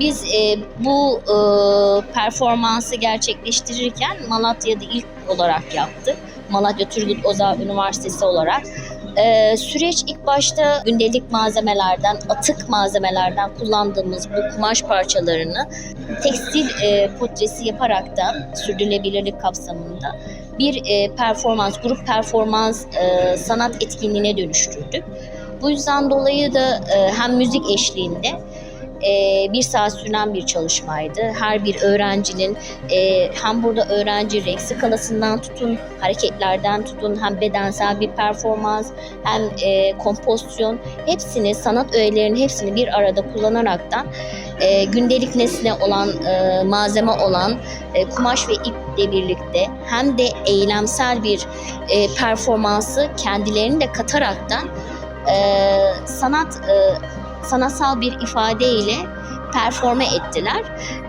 biz e, bu e, performansı gerçekleştirirken Malatya'da ilk olarak yaptık. Malatya Turgut Özal Üniversitesi olarak. E, süreç ilk başta gündelik malzemelerden, atık malzemelerden kullandığımız bu kumaş parçalarını tekstil e, portresi yaparak da sürdürülebilirlik kapsamında bir e, performans, grup performans e, sanat etkinliğine dönüştürdük. Bu yüzden dolayı da e, hem müzik eşliğinde e, bir saat süren bir çalışmaydı. Her bir öğrencinin e, hem burada öğrenci renk skalasından tutun, hareketlerden tutun, hem bedensel bir performans, hem e, kompozisyon hepsini, sanat öğelerinin hepsini bir arada kullanaraktan e, gündelik nesne olan, e, malzeme olan e, kumaş ve iple birlikte hem de eylemsel bir e, performansı kendilerini de kataraktan e, sanat e, sanatsal bir ifadeyle performe ettiler.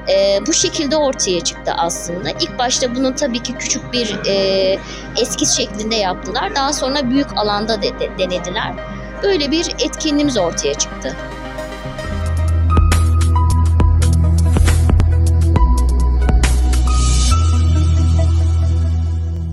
E, bu şekilde ortaya çıktı aslında. İlk başta bunu tabii ki küçük bir e, eskiz şeklinde yaptılar. Daha sonra büyük alanda de- de- denediler. Böyle bir etkinliğimiz ortaya çıktı.